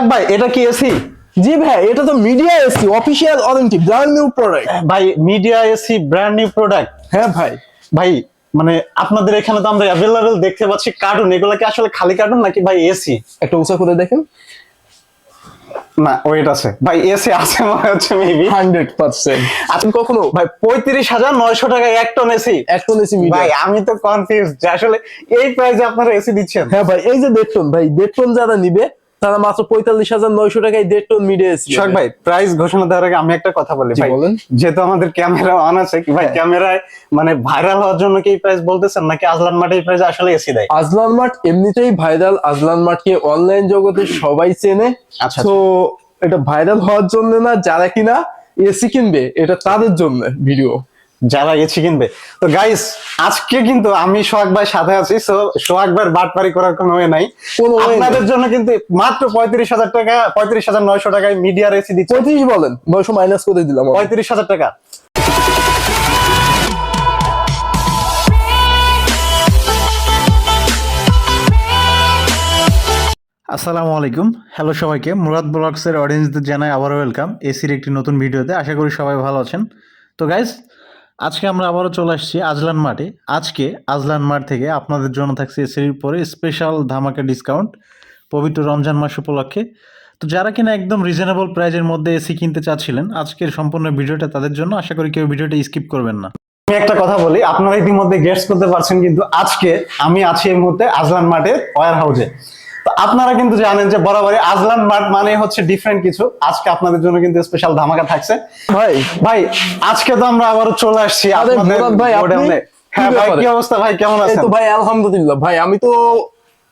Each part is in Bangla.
সোহাগ ভাই এটা কি এসি জি ভাই এটা তো Midea AC official warranty brand new product ভাই Midea AC brand new product হ্যাঁ ভাই। ভাই মানে আপনাদের এখানে তো আমরা অ্যাভেলেবেল দেখতে পাচ্ছি কার্টুন এগুলো কি আসলে খালি কার্টুন নাকি ভাই এসি একটা উঁচা করে দেখেন। না ওয়েট আছে। ভাই এসি আছে মনে হচ্ছে মেবি হান্ড্রেড পার্সেন্ট। আপনি কখনো? ভাই পঁয়ত্রিশ হাজার নয়শো টাকায় এক টন এসি এক টন এসি ভাই আমি তো কনফিউজ যে আসলে এই প্রাইসে আপনারা এসি দিচ্ছেন। হ্যাঁ ভাই এই যে দেড় টন ভাই দেড় টন যারা নিবে তারা মাত্র পঁয়তাল্লিশ হাজার নয়শো টাকায় দেড় টন মিডিয়া এসি সোহাগ ভাই প্রাইস ঘোষণা দেওয়ার আগে আমি একটা কথা বলি ভাই বলেন। যেহেতু আমাদের ক্যামেরা অন আছে কি ভাই। ক্যামেরায় মানে ভাইরাল হওয়ার জন্য কি প্রাইস বলতেছেন নাকি আজলান মাঠে এই প্রাইস আসলে এসি দেয় আজলান মার্ট এমনিতেই ভাইরাল আজলান মার্টকে অনলাইন জগতে সবাই চেনে আচ্ছা। তো এটা ভাইরাল হওয়ার জন্য না যারা কিনা এসি কিনবে এটা তাদের জন্য ভিডিও যারা এসি কিনবে। তো গাইস আজকে কিন্তু আমি সোহাগ ভাই সাথে আছি সো সোহাগ ভাইয়ের বাটপারি করার কোনো ওয়ে নাই। আপনাদের জন্য কিন্তু মাত্র পঁয়ত্রিশ হাজার টাকা পঁয়ত্রিশ হাজার নয়শো টাকায় মিডিয়ার এসি দিচ্ছে। পঁয়ত্রিশ বলেন নয়শো মাইনাস করে দিলাম পঁয়ত্রিশ হাজার টাকা। আসসালামু আলাইকুম। হ্যালো সবাইকে মুরাদ ব্লগসের অডিয়েন্সদের জানাই আবারও ওয়েলকাম এসির একটি নতুন ভিডিওতে আশা করি সবাই ভালো আছেন। তো গাইজ আজকে আমরা আবারও চলে আসছি আজলান মাঠে। আজকে আজলান মাঠ থেকে আপনাদের জন্য থাকছে এসির পরে স্পেশাল ধামাকা ডিসকাউন্ট পবিত্র রমজান মাস উপলক্ষে। তো যারা কিনা একদম রিজনেবল প্রাইজের মধ্যে এসি কিনতে চাচ্ছিলেন, আজকের সম্পূর্ণ ভিডিওটা তাদের জন্য আশা করি কেউ ভিডিওটা স্কিপ করবেন না। আমি একটা কথা বলি, আপনারা ইতিমধ্যে গেস্ট করতে পারছেন কিন্তু আজকে আমি আছি এই মুহূর্তে আজলান মাঠের ওয়ার হাউসে তো আপনারা কিন্তু জানেন যে বরাবরই আজলান মাঠ মানে হচ্ছে ডিফারেন্ট কিছু। আজকে আপনাদের জন্য কিন্তু স্পেশাল ধামাকা থাকছে। ভাই। ভাই আজকে তো আমরা আবারও চলে আসছি আপনাদের ভাই। হ্যাঁ ভাই কি অবস্থা ভাই? কেমন আছেন তো ভাই আলহামদুলিল্লাহ। ভাই আমি তো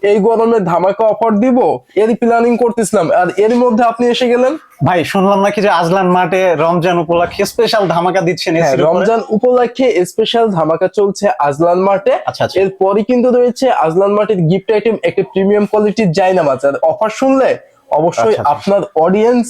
এই গরমে ধামাকা অফার দিব এর প্ল্যানিং করতেছিলাম। আর এর মধ্যে আপনি এসে গেলেন? ভাই শুনলাম নাকি যে আজলান মাঠে রমজান উপলক্ষে স্পেশাল ধামাকা দিচ্ছেন হ্যাঁ, রমজান উপলক্ষে স্পেশাল ধামাকা চলছে আজলান মাঠে। আচ্ছা, আচ্ছা। এরপরই কিন্তু রয়েছে আজলান মাঠের গিফট আইটেম একটা প্রিমিয়াম কোয়ালিটির জায়নামাজ। আর অফার শুনলে অবশ্যই আচ্ছা। আপনার অডিয়েন্স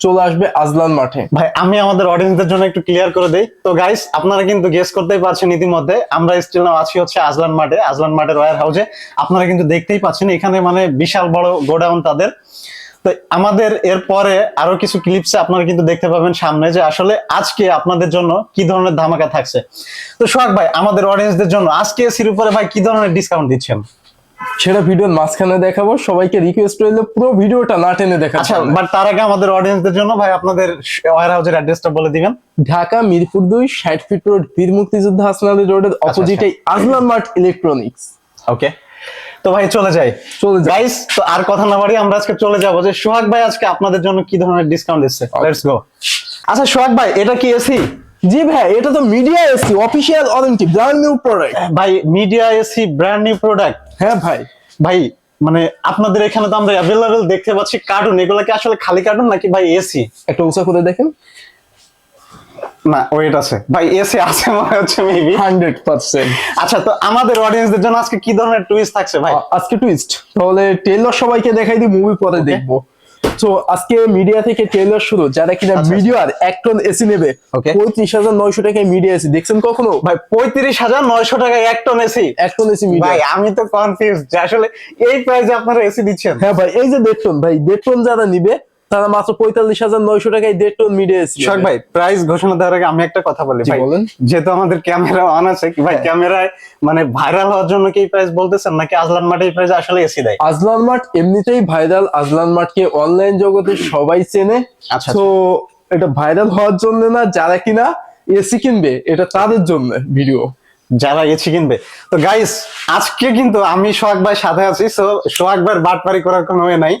চলে আসবে আজলান মাঠে। ভাই, আমি আমাদের অডিয়েন্সদের জন্য একটু ক্লিয়ার করে দেই। তো গাইস আপনারা কিন্তু গেস করতেই পারছেন ইতিমধ্যে। আমরা স্টিল নাও আছি হচ্ছে আজলান মাঠে, আজলান মাঠের ওয়্যার হাউসে আপনারা কিন্তু দেখতেই পাচ্ছেন, এখানে মানে বিশাল বড় গোডাউন তাদের। তো আমাদের এরপরে আরও কিছু ক্লিপসে আপনারা কিন্তু দেখতে পাবেন সামনে যে আসলে আজকে আপনাদের জন্য কি ধরনের ধামাকা থাকছে। তো সোহাগ ভাই, আমাদের অডিয়েন্সদের জন্য আজকে এসির উপরে ভাই কি ধরনের ডিসকাউন্ট দিচ্ছেন? সেটা ভিডিওর মাঝখানে দেখাবো। সবাইকে রিকোয়েস্ট রইলে পুরো ভিডিওটা না টেনে দেখা আচ্ছা বাট তার আগে আমাদের অডিয়েন্সদের জন্য ভাই আপনাদের ওয়্যার হাউসের অ্যাড্রেসটা বলে দিবেন। ঢাকা মিরপুর দুই ষাট ফিট রোড বীর মুক্তিযোদ্ধা হাসনাল রোডের অপোজিটে আজলান মার্ট ইলেকট্রনিক্স ওকে তো ভাই চলে যাই। চলে যাই। গাইস তো আর কথা না বাড়ি আমরা আজকে চলে যাব যে সোহাগ ভাই আজকে আপনাদের জন্য কি ধরনের ডিসকাউন্ট দিচ্ছে লেটস গো আচ্ছা সোহাগ ভাই এটা কি এসি জি ভাই এটা তো Midea AC official warranty brand new product ভাই Midea AC brand new product হ্যাঁ ভাই। ভাই মানে আপনাদের এখানে তো আমরা অ্যাভেলেবেল দেখতে পাচ্ছি কার্টুন এগুলো কি আসলে খালি কার্টুন নাকি ভাই এসি? একটা উঁচা করে দেখেন। না ওয়েট আছে। ভাই এসি আছে মনে হচ্ছে মেবি হান্ড্রেড পার্সেন্ট। আচ্ছা তো আমাদের অডিয়েন্সদের জন্য আজকে কি ধরনের টুইস্ট থাকছে ভাই? আজকে টুইস্ট তাহলে টেইলর সবাইকে দেখাই দিই মুভি পরে. দেখব। তো আজকে মিডিয়া থেকে ট্রেলার শুরু যারা কিনা মিডিয়ার এক টন এসি নেবে. পঁয়ত্রিশ হাজার নয়শো টাকায় মিডিয়া এসি দেখছেন কখনো? ভাই পঁয়ত্রিশ হাজার নয়শো টাকায় এক টন এসি এক টন এসি ভাই আমি তো কনফিউজ আসলে এই প্রাইসে আপনারা এসি দিচ্ছেন। হ্যাঁ ভাই এই যে দেড় টন ভাই দেড় টন যারা নিবে তারা মাত্র পঁয়তাল্লিশ হাজার নয়শো টাকায় দেড় টন মিডিয়া এসি শখ ভাই প্রাইস ঘোষণা দেওয়ার আগে আমি একটা কথা বলি ভাই। বলেন। যেহেতু আমাদের ক্যামেরা অন আছে কি ভাই। ক্যামেরায় মানে ভাইরাল হওয়ার জন্য কি প্রাইস বলতেছেন? নাকি আজলান মাঠে এই প্রাইস আসলে এসি দেয়? আজলান মার্ট এমনিতেই ভাইরাল আজলান মার্টকে অনলাইন জগতে সবাই চেনে। আচ্ছা, তো এটা ভাইরাল হওয়ার জন্য না যারা কিনা এসি কিনবে এটা তাদের জন্য ভিডিও যারা এসি কিনবে। তো গাইস আজকে কিন্তু আমি সোহাগ ভাই সাথে আছি সো সোহাগ ভাইয়ের বাটপারি করার কোনো ওয়ে নেই।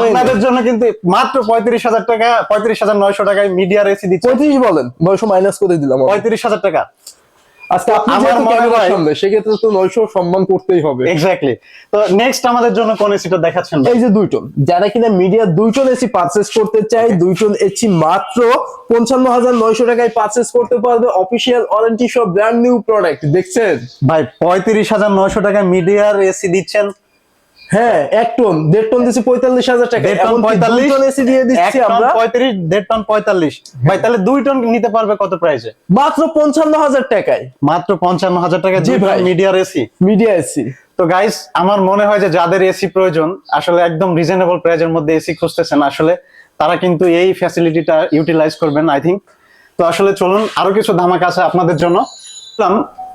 আপনাদের জন্য কিন্তু মাত্র পঁয়ত্রিশ হাজার টাকা পঁয়ত্রিশ হাজার নয়শো টাকায় মিডিয়ার এসি দিচ্ছে। পঁয়ত্রিশ বলেন নয়শো মাইনাস করে দিলাম। পঁয়ত্রিশ হাজার টাকা। আজকে আমার মনে হয়- সেক্ষেত্রে তো নয়শো সম্মান করতেই হবে। এক্স্যাক্টলি তো নেক্সট আমাদের জন্য কোন এসিটা দেখাচ্ছেন? এই যে দুই টন যারা কিনা মিডিয়া দুই টন এসি পারচেস করতে চায় দুই টন এসি মাত্র পঞ্চান্ন হাজার নয়শো টাকায় পারচেস করতে পারবে অফিসিয়াল ওয়ারেন্টি সব ব্র্যান্ড নিউ প্রোডাক্ট দেখছেন? ভাই পঁয়ত্রিশ হাজার নয়শো টাকা মিডিয়ার এসি দিচ্ছেন। হ্যাঁ এক টন দেড় টন দিচ্ছি পঁয়তাল্লিশ হাজার টাকা। দেড় টন পঁয়তাল্লিশ টন এসি দিয়ে দিচ্ছি আমরা? পঁয়ত্রিশ দেড় টন পঁয়তাল্লিশ। ভাই তাহলে দুই টন নিতে পারবে কত প্রাইসে মাত্র পঞ্চান্ন হাজার টাকায়। মাত্র পঞ্চান্ন হাজার টাকা জি ভাই। মিডিয়ার এসি মিডিয়া এসি তো গাইস আমার মনে হয় যে যাদের এসি প্রয়োজন আসলে একদম রিজনেবল প্রাইজের মধ্যে এসি খুঁজতেছেন। আসলে তারা কিন্তু এই ফ্যাসিলিটিটা ইউটিলাইজ করবেন আই থিঙ্ক তো আসলে চলুন আরও কিছু ধামাক আছে আপনাদের জন্য।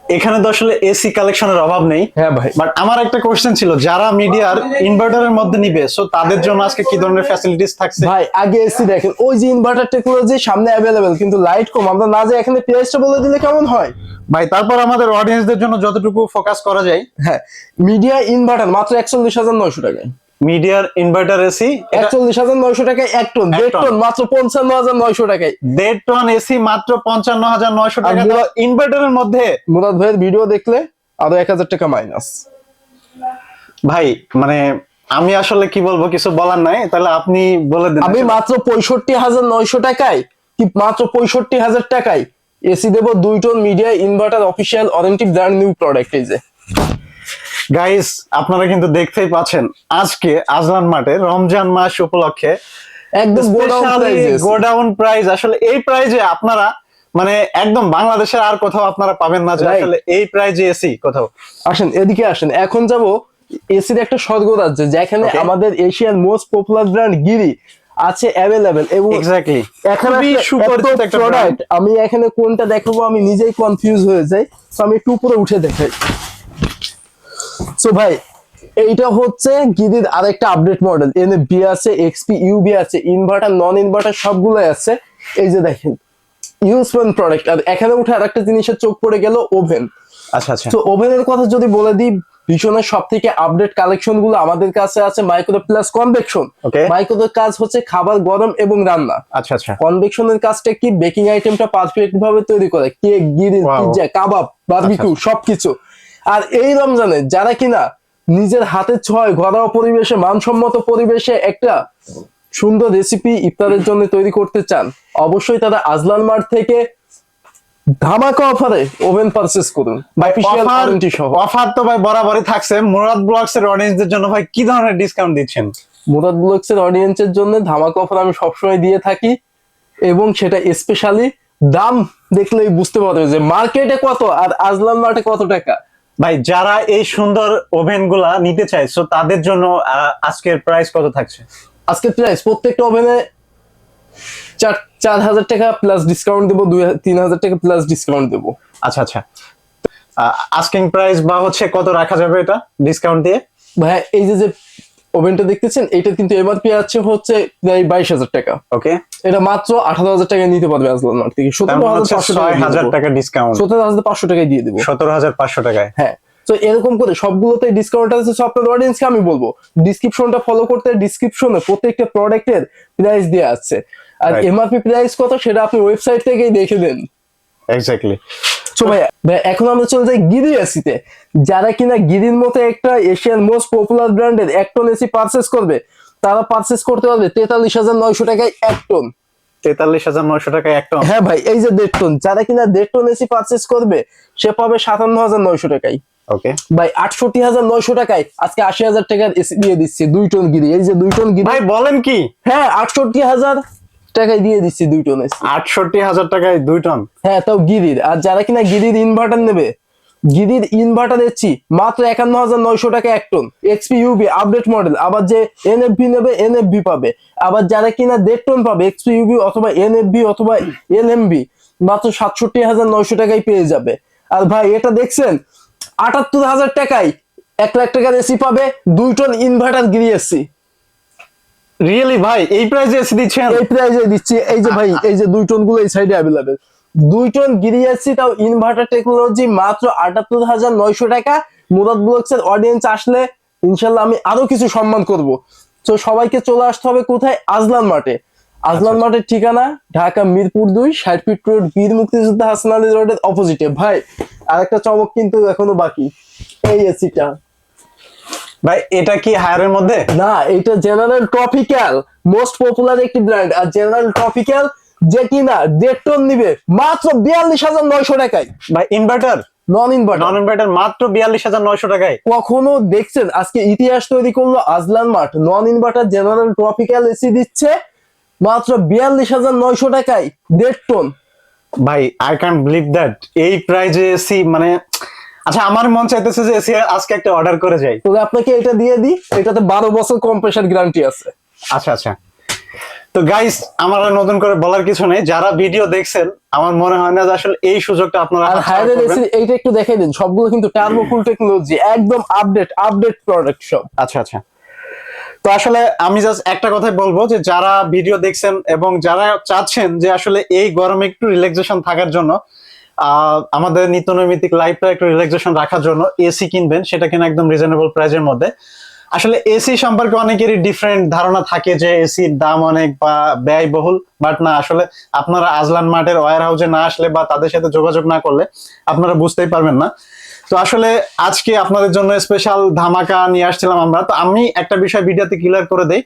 এখানে তো আসলে এসি কালেকশনের অভাব নেই। হ্যাঁ ভাই। বাট আমার একটা কোশ্চেন ছিল যারা মিডিয়ার ইনভার্টারের মধ্যে নিবে সো তাদের জন্য আজকে কি ধরনের ফ্যাসিলিটিস থাকছে? ভাই আগে এসি দেখেন ওই যে ইনভার্টার টেকনোলজি সামনে অ্যাভেলেবেল কিন্তু লাইট কম। আমরা না যে এখানে প্রাইসটা বলে দিলে কেমন হয়। ভাই তারপর আমাদের অডিয়েন্সদের জন্য যতটুকু ফোকাস করা যায়। হ্যাঁ মিডিয়া ইনভার্টার মাত্র একচল্লিশ হাজার নয়শো টাকায়। মিডিয়ার ইনভার্টার এসি একচল্লিশ হাজার নয়শো টাকায় এক টন দেড় টন। মাত্র পঞ্চান্ন হাজার নয়শো টাকায়। দেড় টন এসি মাত্র পঞ্চান্ন হাজার নয়শো টাকা। ইনভার্টারের মধ্যে মুরাদ ভাইয়ের ভিডিও দেখলে আরও এক হাজার টাকা মাইনাস ভাই মানে আমি আসলে কি বলব কিছু বলার নাই তাহলে আপনি বলে দেন আমি মাত্র পঁয়ষট্টি হাজার নয়শো টাকায় কি মাত্র পঁয়ষট্টি হাজার টাকায় এসি দেবো দুই ton Midea inverter official warranty brand new product এই যে। গাইস আপনারা কিন্তু দেখতেই পাচ্ছেন আজকে আজলান মাঠে রমজান মাস উপলক্ষে একদম গোডাউন প্রাইস প্রাইস আসলে এই প্রাইজে আপনারা মানে একদম বাংলাদেশের আর কোথাও আপনারা পাবেন না আসলে এই প্রাইজে এসি কোথাও। আসেন এদিকে আসেন। এখন যাব এসির একটা স্বর্গ রাজ্য যেখানে আমাদের এশিয়ার মোস্ট পপুলার ব্র্যান্ড গিরি আছে অ্যাভেলেবেল এবং এক্স্যাক্টলি এখানে সুপরিচিত একটা প্রোডাক্ট আমি এখানে কোনটা দেখাবো আমি নিজেই কনফিউজ হয়ে যাই। তো আমি একটু উপরে উঠে দেখাই। সো ভাই এইটা হচ্ছে গিরির আরেকটা আপডেট মডেল এনে বি আছে এক্সপি ইউবি আছে ইনভার্টার নন ইনভার্টার সবগুলোই আছে। এই যে দেখেন ইউজফুল প্রোডাক্ট আর এখানে উঠে আরেকটা জিনিসের চোখ পড়ে গেল ওভেন আচ্ছা আচ্ছা। তো ওভেনের কথা যদি বলে দিই ভীষণের সব থেকে আপডেট কালেকশনগুলো আমাদের কাছে আছে মাইক্রো প্লাস কনভেকশন. মাইক্রোর কাজ হচ্ছে খাবার গরম এবং রান্না। আচ্ছা আচ্ছা। কনভেকশনের কাজটা কি? বেকিং আইটেমটা পারফেক্ট ভাবে তৈরি করে। Cake grill. পিৎজা কাবাব বারবিকিউ সবকিছু। আর এই রমজানে যারা কিনা নিজের হাতের ছয় ঘরোয়া পরিবেশে মানসম্মত পরিবেশে একটা সুন্দর রেসিপি ইফতারের জন্য তৈরি করতে চান অবশ্যই তারা আজলান মার্ট থেকে ধামাকা অফারে ওভেন পারচেস করুন অফার তো ভাই বরাবরই থাকছে। মুরাদ ব্লগস এর অডিয়েন্সদের জন্য ভাই কি ধরনের ডিসকাউন্ট দিচ্ছেন? মুরাদ ব্লগস এর অডিয়েন্সের জন্য ধামাকা অফার আমি সবসময় দিয়ে থাকি এবং সেটা স্পেশালি দাম দেখলেই বুঝতে পারবে যে মার্কেটে কত আর আজলান মার্টে কত টাকা। ভাই যারা এই সুন্দর ওভেনগুলা নিতে চায় সো তাদের জন্য আজকের প্রাইস কত থাকছে? আজকের প্রাইস প্রত্যেকটা ওভেনে চার চার হাজার টাকা প্লাস ডিসকাউন্ট দেবো দুই তিন হাজার টাকা প্লাস ডিসকাউন্ট দেবো। আচ্ছা আচ্ছা। আস্কিং প্রাইস বা হচ্ছে কত রাখা যাবে এটা ডিসকাউন্ট দিয়ে? ভাই এই যে যে ওভেনটা দেখতেছেন? এটা কিন্তু এমআরপি আছে হচ্ছে প্রায় বাইশ হাজার টাকা। ওকে। এটা মাত্র আঠারো হাজার টাকায় নিতে পারবে আজলান মার্ট থেকে। সতেরো মানে হাজার পাঁচশো টাকা টাকা ডিসকাউন্ট সতেরো হাজার পাঁচশো টাকায় দিয়ে দেবো। সতেরো হাজার পাঁচশো টাকায়। হ্যাঁ। তো এরকম করে সবগুলোতে ডিসকাউন্ট আছে সব অডিয়েন্সকে আমি বলব। ডিসক্রিপশনটা ফলো করতে ডিসক্রিপশনে প্রত্যেকটা প্রোডাক্টের প্রাইস দেওয়া আছে। আর. এমআরপি প্রাইস কত সেটা আপনি ওয়েবসাইট থেকেই দেখে দেন। এক্স্যাক্টলি তো ভাই এখন আমরা চলে যাই গিরি এসিতে যারা কিনা গিরির মতো একটা এশিয়ার মোস্ট পপুলার ব্র্যান্ডের এক টন এসি পারচেস করবে তারা পারচেস করতে পারবে তেতাল্লিশ হাজার নয়শো টাকায় এক টন তেতাল্লিশ হাজার নয়শো টাকায় একটা হ্যাঁ ভাই এই যে দেড় টন যারা কিনা দেড় টন এসি পারচেস করবে সে পাবে সাতান্ন হাজার নয়শো টাকায়। ওকে ভাই আটষট্টি হাজার নয়শো টাকায় আজকে আশি হাজার টাকার এসি দিয়ে দিচ্ছি দুই টন গিরি। এই যে দুই টন গিরি। ভাই বলেন কি? হ্যাঁ আটষট্টি হাজার টাকায় দিয়ে দিচ্ছি দুই টন আটষট্টি হাজার টাকায় দুই টন? হ্যাঁ তাও গিরির আর যারা কিনা গিরির ইনভার্টার নেবে গিরির ইনভার্টার এসছি মাত্র একান্ন হাজার নয়শো টাকা এক ton. XP UB update model আবার যে এনএফভি নেবে এনএফভি পাবে। আবার যারা কিনা দেড় টন পাবে এক্সপি ইউবি অথবা এনএফভি অথবা এলএমবি মাত্র সাতষট্টি হাজার নয়শো টাকায় পেয়ে যাবে। আর ভাই এটা দেখছেন? আটাত্তর হাজার টাকায় এক লাখ টাকার এসি পাবে দুই ton inverter Gree AC really ভাই এই প্রাইসে এসে দিচ্ছেন? এই প্রাইজে দিচ্ছি। এই যে ভাই এই যে দুই টনগুলো এই সাইডে অ্যাভেলেবেল দুই টন গিরিয়াচ্ছি তাও ইনভার্টার টেকনোলজি মাত্র আটাত্তর হাজার নয়শো টাকা। মুরাদ ব্লগস এর অডিয়েন্স আসলে ইনশাল্লাহ আমি আরও কিছু সম্মান করব। তো সবাইকে চলে আসতে হবে কোথায়? আজলান মাঠে। আজলান মাঠের ঠিকানা ঢাকা মিরপুর দুই ষাট ফিট রোড বীর মুক্তিযোদ্ধা হাসান আলী রোডের অপোজিটে ভাই আরেকটা চমক কিন্তু এখনও বাকি। এই এসিটা ভাই এটা কি হায়ারের মধ্যে? না এটা জেনারেল ট্রপিক্যাল মোস্ট পপুলার একটি ব্র্যান্ড আর জেনারেল ট্রপিক্যাল যে কিনা দেড় টন নিবে মাত্র বিয়াল্লিশ হাজার নয়শো টাকায়। ভাই inverter non inverter non inverter মাত্র বিয়াল্লিশ হাজার নয়শো টাকায়। কখনো দেখছেন? আজকে ইতিহাস তৈরি করল আজলান মাঠ। Non inverter general tropical AC দিচ্ছে মাত্র বিয়াল্লিশ হাজার নয়শো টাকায় দেড় টন ভাই আই ক্যান বিলিভ দ্যাট এই প্রাইজে এসি মানে আচ্ছা আমার মন চাইতেছে যে এসি আজকে একটা অর্ডার করে যাই। তবে আপনাকে এটা দিয়ে দিই এটাতে বারো বছর কম্প্রেসার গ্যারান্টি আছে। আচ্ছা আচ্ছা। তো গাইস আমার নতুন করে বলার কিছু নেই। যারা ভিডিও দেখছেন আমার মনে হয় না যে আসলে এই সুযোগটা আপনারা আর হায়ারের এসি এইটা একটু দেখে দিন। সবগুলো কিন্তু টার্বো ফুল টেকনোলজি একদম আপডেট আপডেট প্রোডাক্ট সব। আচ্ছা আচ্ছা। তো আসলে আমি জাস্ট একটা কথাই বলব যে যারা ভিডিও দেখছেন এবং যারা চাচ্ছেন যে আসলে এই গরমে একটু রিল্যাক্সেশন থাকার জন্য আমাদের নিত্য নৈমিত্তিক লাইফটা একটু রিল্যাক্সেশন রাখার জন্য এসি কিনবেন, সেটা কিনা একদম রিজনেবল প্রাইজের মধ্যে। আসলে এসি সম্পর্কে অনেকেরই ডিফারেন্ট ধারণা থাকে যে এসির দাম অনেক বা ব্যয়বহুল বাট না, আসলে আপনারা আজলান মার্টের ওয়ার হাউসে না আসলে বা তাদের সাথে যোগাযোগ না করলে আপনারা বুঝতেই পারবেন না। তো আসলে আজকে আপনাদের জন্য স্পেশাল ধামাকা নিয়ে আসছিলাম আমরা। তো আমি একটা বিষয় ভিডিওতে ক্লিয়ার করে দেই।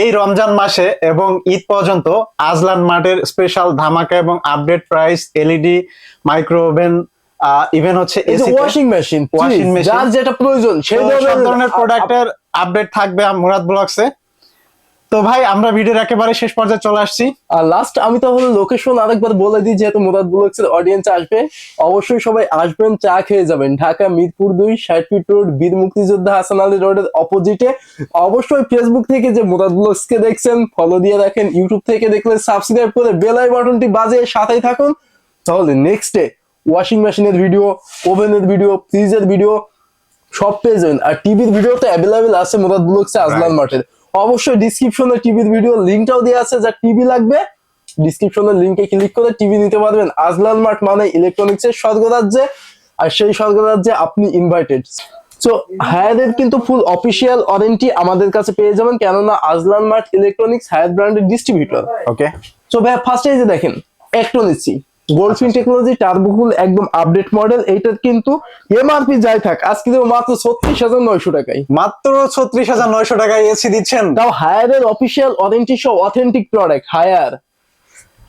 এই রমজান মাসে এবং ঈদ পর্যন্ত আজলান মার্টের স্পেশাল ধামাকা এবং update price LED micro oven even হচ্ছে AC washing machine washing machine যার যেটা প্রয়োজন সেই ধরনের প্রোডাক্টের আপডেট থাকবে মুরাদ ব্লগসে। তো ভাই আমরা ভিডিওর একেবারে শেষ পর্যায়ে চলে আসছি। আর লাস্ট আমি তাহলে লোকেশন আরেকবার বলে দিই যেহেতু মুরাদ ব্লগস এর অডিয়েন্স আসবে অবশ্যই সবাই আসবেন চা খেয়ে যাবেন। ঢাকা মিরপুর দুই ষাট ফিট রোড বীর মুক্তিযোদ্ধা হাসান আলী রোডের অপোজিটে অবশ্যই ফেসবুক থেকে যে মুরাদ ব্লগস কে দেখছেন ফলো দিয়ে রাখেন। ইউটিউব থেকে দেখলে সাবস্ক্রাইব করে বেল আই বাটনটি বাজিয়ে সাথেই থাকুন। তাহলে নেক্সট ডে ওয়াশিং মেশিনের ভিডিও ওভেনের ভিডিও ফ্রিজের ভিডিও সব পেয়ে যাবেন। আর টিভির ভিডিও তো অ্যাভেলেবেল আছে মুরাদ ব্লগসে আজলান Right. অবশ্যই ডিসক্রিপশনে টিভির ভিডিও লিঙ্কটাও দেওয়া আছে যা টিভি লাগবে ডিসক্রিপশনের লিঙ্কে ক্লিক করে টিভি নিতে পারবেন। আজলান মার্ট মানে ইলেকট্রনিক্স এর স্বর্গরাজ্যে আর সেই স্বর্গরাজ্যে আপনি ইনভাইটেড তো হায়ারের কিন্তু ফুল অফিসিয়াল ওয়ারেন্টি আমাদের কাছে পেয়ে যাবেন কেননা আজলান মার্ট ইলেকট্রনিক্স হায়ার ব্র্যান্ডের ডিস্ট্রিবিউটর ওকে তো ভাই ফার্স্টে যে দেখেন একটনিসি গোল্ডফিন টেকনোলজি টার্বোকুল একদম আপডেট মডেল এইটার কিন্তু এমআরপি যাই থাক আজকে দেবো মাত্র ছত্রিশ হাজার নয়শো টাকায়। মাত্র ছত্রিশ হাজার নয়শো টাকায় এসি দিচ্ছেন। তাও হায়ারের অফিসিয়াল অথেন্টিক সহ অথেন্টিক প্রোডাক্ট হায়ার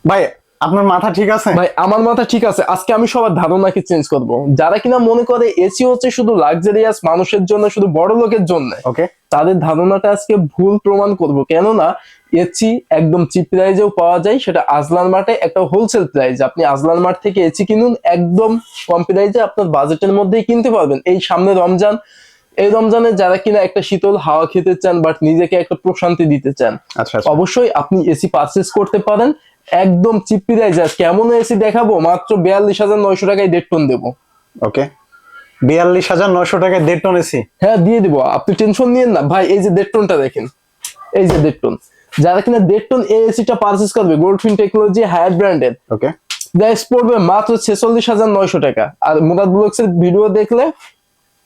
ভাই আপনার মাথা ঠিক আছে? ভাই আমার মাথা ঠিক আছে। আজকে আমি সবার ধারণাকে চেঞ্জ করব। যারা কিনা মনে করে এসি হচ্ছে শুধু লাক্সারিয়াস মানুষের জন্য শুধু বড় লোকের জন্য ওকে তাদের ধারণাটা আজকে ভুল প্রমাণ করব। কেননা এসি একদম চিপ প্রাইজেও পাওয়া যায় সেটা আজলান মার্টে একটা হোলসেল প্রাইজ আপনি আজলান মার্ট থেকে এসি কিনুন একদম কম প্রাইজে আপনার বাজেটের মধ্যেই কিনতে পারবেন। এই সামনে রমজান এই রমজানে যারা কিনা একটা শীতল হাওয়া খেতে চান বাট নিজেকে একটা প্রশান্তি দিতে চান আচ্ছা আচ্ছা। অবশ্যই আপনি এসি পারচেস করতে পারেন। একদম চিপ প্রাইজে কেমন এসি দেখাবো? মাত্র বিয়াল্লিশ হাজার নয়শো টাকায় দেড় টন দেবো। ওকে। বিয়াল্লিশ হাজার নয়শো টাকায় দেড় টন এসি? হ্যাঁ দিয়ে দিব। আপনি টেনশন নিয়েন না। ভাই এই যে দেড় টনটা দেখেন। এই যে দেড় টন। যারা কিনা দেড় টন এসিটা পারচেস করবে গোল্ডফিন টেকনোলজি হায়ার ব্র্যান্ডের ওকে। প্রাইস পড়বে মাত্র ছেচল্লিশ হাজার নয়শো টাকা। আর মুরাদ ব্লগস এর ভিডিও দেখলে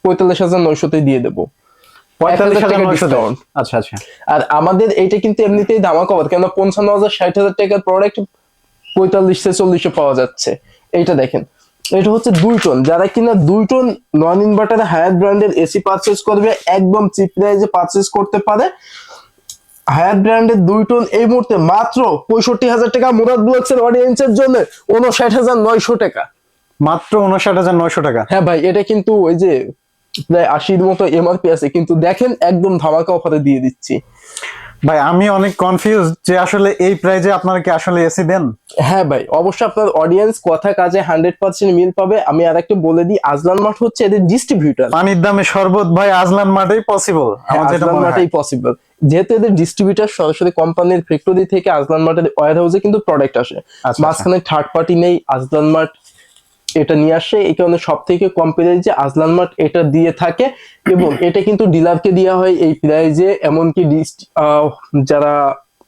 পঁয়তাল্লিশ হাজার নয়শোতে দিয়ে দেবো। পঁয়তাল্লিশ হাজার টাকা নয়শো। আচ্ছা আচ্ছা। আর আমাদের এইটা কিন্তু এমনিতেই ধামা কভার কেন পঞ্চান্ন হাজার ষাট হাজার টাকার প্রোডাক্ট পঁয়তাল্লিশ ছেচল্লিশে পাওয়া যাচ্ছে। এইটা দেখেন। এটা হচ্ছে দুই টন। যারা কিনা দুই টন নন ইনভার্টার হায়ার ব্র্যান্ডের এসি পারচেস করবে একদম চিপ প্রাইজে পারচেস করতে পারে। হায়ার ব্র্যান্ডের দুই টন এই মুহূর্তে মাত্র পঁয়ষট্টি হাজার টাকা। মুরাদ ব্লগস অডিয়েন্সের জন্য উনষাট হাজার নয়শো টাকা। মাত্র উনষাট হাজার নয়শো টাকা। হ্যাঁ ভাই এটা কিন্তু ওই যে প্রায় আশির মতো এমআরপি আছে কিন্তু দেখেন একদম ধামাকা অফারে দিয়ে দিচ্ছি। ভাই আমি অনেক কনফিউজ যে আসলে এই প্রাইজে আপনারা কি আসলে এসি দেন? হ্যাঁ ভাই অবশ্যই আপনার অডিয়েন্স কথা কাজে হান্ড্রেড পার্সেন্ট মিল পাবে। আমি আর একটা বলে দিই আজলান মাঠ হচ্ছে এদের ডিস্ট্রিবিউটার পানির দামে শরবত ভাই আজলান মাঠেই পসিবল আমার আজলান মাঠেই পসিবল যেহেতু এদের ডিস্ট্রিবিউটার সরাসরি কোম্পানির ফ্যাক্টরি থেকে আজলান মাঠের ওয়ার হাউসে কিন্তু প্রোডাক্ট আসে। আচ্ছা। মাঝখানে থার্ড পার্টি নেই আজলান মাঠ এটা নিয়ে আসে এই কারণে সব থেকে কম প্রাইজে আজলান মাঠ এটা দিয়ে থাকে এবং এটা কিন্তু ডিলারকে দেওয়া হয় এই প্রাইজে এমনকি যারা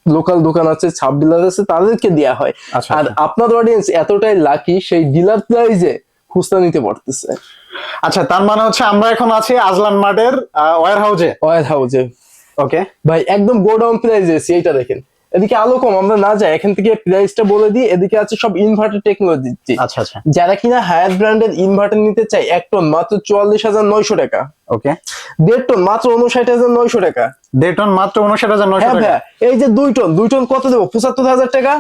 লোকাল দোকান আছে সাব ডিলার আছে তাদেরকে দেওয়া হয়। আচ্ছা, আর আচ্ছা। আপনার অডিয়েন্স এতটাই লাকি সেই ডিলার প্রাইজে খুচরা নিতে পারতেছে। আচ্ছা তার মানে হচ্ছে আমরা এখন আছি আজলান মাঠের ওয়ার হাউজে ওয়ার হাউজে ওকে ভাই একদম গোডাউন প্রাইস এসি এইটা দেখেন। এদিকে আলো কম আমরা না যাই এখান থেকে প্রাইসটা বলে দিই এদিকে আছে সব ইনভার্টার টেকনোলজি আচ্ছা আচ্ছা। যারা কিনা হায়ার ব্র্যান্ডের ইনভার্টার নিতে চাই এক টন মাত্র চুয়াল্লিশ হাজার নয়শো টাকা ওকে দেড় টন মাত্র উনষাট হাজার নয়শো টাকা। দেড় টন মাত্র উনষাট হাজার নয়শো হ্যাঁ টাকা। এই যে দুই টন দুই টন কত দেবো? পঁচাত্তর হাজার টাকা?